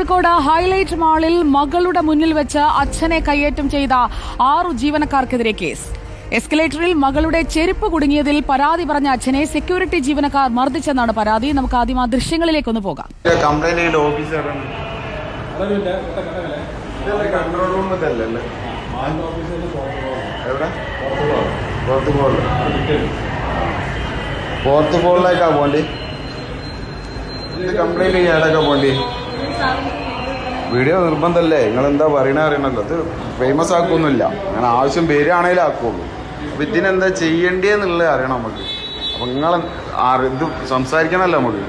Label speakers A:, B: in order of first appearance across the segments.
A: Kozhikode highlight മാളിൽ മകളുടെ മുന്നിൽ വെച്ച് അച്ഛനെ കയ്യേറ്റം ചെയ്ത ആറു ജീവനക്കാർക്കെതിരെ കേസ്. എസ്കലേറ്ററിൽ മകളുടെ ചെരുപ്പ് കുടുങ്ങിയതിൽ പരാതി പറഞ്ഞ അച്ഛനെ സെക്യൂരിറ്റി ജീവനക്കാർ മർദ്ദിച്ചെന്നാണ് പരാതി. നമുക്ക് ആദ്യം ആ ദൃശ്യങ്ങളിലേക്ക് ഒന്ന് പോകാം.
B: കംപ്ലൈന്റ് ഓഫീസറാണ് കൺട്രോൾ റൂം ഇതല്ലേ എവിടെ? പുറത്ത് പോകണ്ട പുറത്ത് പോളിലേക്കാ പോണ്ടി? ഇത് കംപ്ലൈന്റ് ചെയ്യാനൊക്കെ പോണ്ടി? വീഡിയോ നിർബന്ധമല്ലേ നിങ്ങൾ എന്താ പറയണ അറിയണല്ലോ. അത് ഫേമസ് ആക്കൊന്നുമില്ല. അങ്ങനെ ആവശ്യം പേരാണേലും ആക്കുള്ളൂ. അപ്പൊ ഇതിനെന്താ ചെയ്യേണ്ടതെന്നുള്ളത് അറിയണം നമുക്ക്. അപ്പൊ നിങ്ങൾ ഇത് സംസാരിക്കണമല്ലോ നമുക്ക്.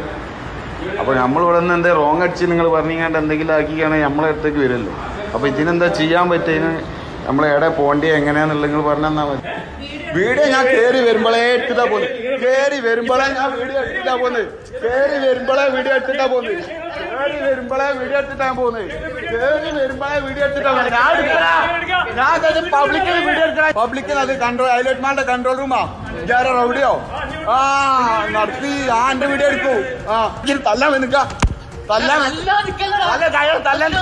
B: അപ്പൊ നമ്മൾ ഇവിടെ നിന്ന് എന്താ റോങ് അടിച്ച് നിങ്ങൾ പറഞ്ഞിങ്ങാണ്ട് എന്തെങ്കിലും ആക്കിയാണെങ്കിൽ നമ്മളെ അടുത്തേക്ക് വരുമല്ലോ. അപ്പൊ ഇതിനെന്താ ചെയ്യാൻ പറ്റിയതിന് നമ്മൾ എവിടെ പോകേണ്ടത്? എങ്ങനെയാണെന്നുള്ളത് നിങ്ങൾ പറഞ്ഞാൽ വീഡിയോ ഞാൻ കേറി വരുമ്പോഴേ എടുത്തിട്ടാ പോന്ന്. കേറി വരുമ്പോഴേ ഞാൻ വീഡിയോ എടുത്തിട്ടാ പോന്ന്. കേറി വരുമ്പോഴേ വീഡിയോ എടുത്തിട്ടാ പോന്ന്. കേറി വരുമ്പോഴേ വീഡിയോ എടുത്തിട്ടാ പോന്ന്. കേറി വരുമ്പോഴേ വീഡിയോ എടുത്തിട്ടാ പോന്ന്. ഞാൻ എടുക്കലാ. ഞാൻ പബ്ലിക്കിൽ വീഡിയോ എടുക്കണ പബ്ലിക്കിൽ അത് കൺട്രോൾ ഹൈലൈറ്റ് മാളുടെ കൺട്രോൾ റൂമാ ഇതാരോ റൗഡിയോ? ആ നടത്തി ആ എന്റെ വീഡിയോ എടുക്കൂ. ആ തല്ലാൻ നിൽക്കാം തല്ലാൻ തല്ല കയ്യോ തല്ലാൻ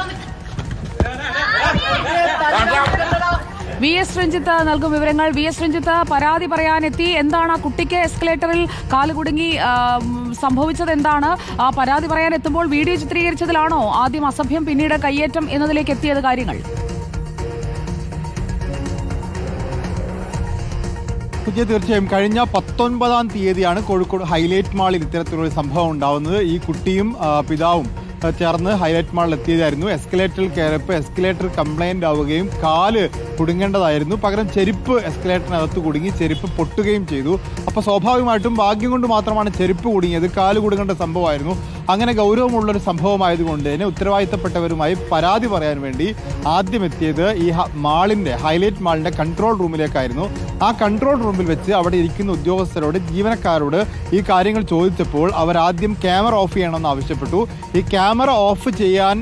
A: വി എസ് രഞ്ജിത്ത് നൽകും വിവരങ്ങൾ. വി എസ് രഞ്ജിത്ത് പരാതി പറയാനെത്തി. എന്താണ് ആ കുട്ടിക്ക് എസ്കലേറ്ററിൽ കാലുകുടുങ്ങി സംഭവിച്ചത് എന്താണ്? ആ പരാതി പറയാൻ എത്തുമ്പോൾ വീഡിയോ ചിത്രീകരിച്ചതിലാണോ ആദ്യം അസഭ്യം പിന്നീട് കയ്യേറ്റം എന്നതിലേക്ക് എത്തിയത് കാര്യങ്ങൾ?
C: തീർച്ചയായും. കഴിഞ്ഞ പത്തൊൻപതാം തീയതിയാണ് കോഴിക്കോട് ഹൈലൈറ്റ് മാളിൽ ഇത്തരത്തിലൊരു സംഭവം ഉണ്ടാവുന്നത്. ഈ കുട്ടിയും പിതാവും ചേർന്ന് ഹൈലൈറ്റ് മാളിൽ എത്തിയതായിരുന്നു എസ്കലേറ്ററിൽ കയറിയപ്പോൾ എസ്കലേറ്റർ കംപ്ലൈന്റ് ആവുകയും കാൽ കുടുങ്ങേണ്ടതായിരുന്നു. പകരം ചെരുപ്പ് എസ്കലേറ്ററിനകത്ത് കുടുങ്ങി ചെരുപ്പ് പൊട്ടുകയും ചെയ്തു. അപ്പോൾ സ്വാഭാവികമായിട്ടും ഭാഗ്യം കൊണ്ട് മാത്രമാണ് ചെരുപ്പ് കുടുങ്ങിയത്. കാൽ കുടുങ്ങേണ്ട സംഭവമായിരുന്നു. അങ്ങനെ ഗൗരവമുള്ളൊരു സംഭവമായതുകൊണ്ട് തന്നെ ഉത്തരവാദിത്തപ്പെട്ടവരുമായി പരാതി പറയാൻ വേണ്ടി ആദ്യം എത്തിയത് ഈ മാളിന്റെ ഹൈലൈറ്റ് മാളിന്റെ കൺട്രോൾ റൂമിലേക്കായിരുന്നു ആ കൺട്രോൾ റൂമിൽ വെച്ച് അവിടെ ഇരിക്കുന്ന ഉദ്യോഗസ്ഥരോട് ജീവനക്കാരോട് ഈ കാര്യങ്ങൾ ചോദിച്ചപ്പോൾ അവർ ആദ്യം ക്യാമറ ഓഫ് ചെയ്യണമെന്ന് ആവശ്യപ്പെട്ടു. ഈ ക്യാമറ ഓഫ് ചെയ്യാൻ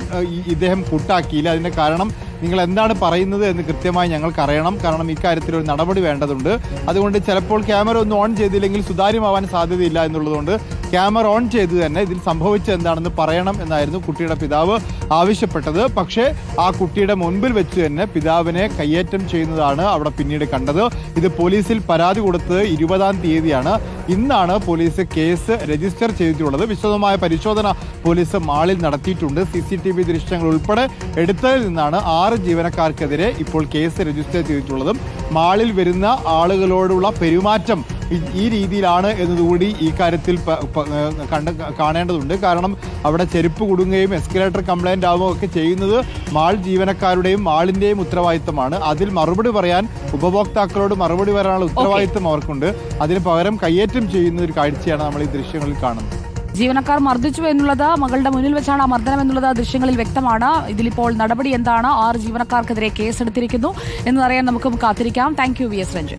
C: ഇദ്ദേഹം കൂട്ടാക്കിയില്ല. അതിന്റെ കാരണം നിങ്ങൾ എന്താണ് പറയുന്നത് എന്ന് കൃത്യമായി ഞങ്ങൾക്ക് അറിയണം. കാരണം ഇക്കാര്യത്തിൽ ഒരു നടപടി വേണ്ടതുണ്ട്. അതുകൊണ്ട് ചിലപ്പോൾ ക്യാമറ ഒന്ന് ഓൺ ചെയ്തില്ലെങ്കിൽ സുതാര്യമാവാൻ സാധ്യതയില്ല എന്നുള്ളതുകൊണ്ട് ക്യാമറ ഓൺ ചെയ്ത് തന്നെ ഇതിൽ സംഭവിച്ചത് എന്താണെന്ന് പറയണം എന്നായിരുന്നു കുട്ടിയുടെ പിതാവ് ആവശ്യപ്പെട്ടത്. പക്ഷേ ആ കുട്ടിയുടെ മുൻപിൽ വെച്ച് തന്നെ പിതാവിനെ കയ്യേറ്റം ചെയ്യുന്നതാണ് അവിടെ പിന്നീട് കണ്ടത്. ഇത് പോലീസിൽ പരാതി കൊടുത്തത് ഇരുപതാം തീയതിയാണ് ഇന്നാണ് പോലീസ് കേസ് രജിസ്റ്റർ ചെയ്തിട്ടുള്ളത്. വിശദമായ പരിശോധന പോലീസ് മാളിൽ നടത്തിയിട്ടുണ്ട്. സി സി ടി വി ദൃശ്യങ്ങൾ ഉൾപ്പെടെ എടുത്തതിൽ നിന്നാണ് ആറ് ജീവനക്കാർക്കെതിരെ ഇപ്പോൾ കേസ് രജിസ്റ്റർ ചെയ്തിട്ടുള്ളതും. മാളിൽ വരുന്ന ആളുകളോടുള്ള പെരുമാറ്റം ഈ- രീതിയിലാണ് എന്നതുകൂടി ഈ കാര്യത്തിൽ കണ്ട് കാണേണ്ടതുണ്ട്. കാരണം അവിടെ ചെരുപ്പ് കുടുങ്ങുകയും എസ്കലേറ്റർ കംപ്ലൈന്റ് ആവുകയും ഒക്കെ ചെയ്യുന്നത് മാൾ ജീവനക്കാരുടെയും മാളിന്റെയും ഉത്തരവാദിത്തമാണ്. അതിൽ മറുപടി പറയാൻ ഉപഭോക്താക്കളോട് മറുപടി പറയാനുള്ള ഉത്തരവാദിത്തം അവർക്കുണ്ട്. അതിന് പകരം കയ്യേറ്റം ചെയ്യുന്ന ഒരു കാഴ്ചയാണ് നമ്മൾ ഈ ദൃശ്യങ്ങളിൽ കാണുന്നത്.
A: ജീവനക്കാർ മർദ്ദിച്ചു എന്നുള്ളത് മകളുടെ മുന്നിൽ വെച്ചാണ് ആ മർദ്ദനം എന്നുള്ളത് ദൃശ്യങ്ങളിൽ വ്യക്തമാണ്. ഇതിലിപ്പോൾ നടപടി എന്താണ്? ആറ് ജീവനക്കാർക്കെതിരെ കേസെടുത്തിരിക്കുന്നു. എന്നറിയാൻ നമുക്കും കാത്തിരിക്കാം. Thank you V S Ranjan.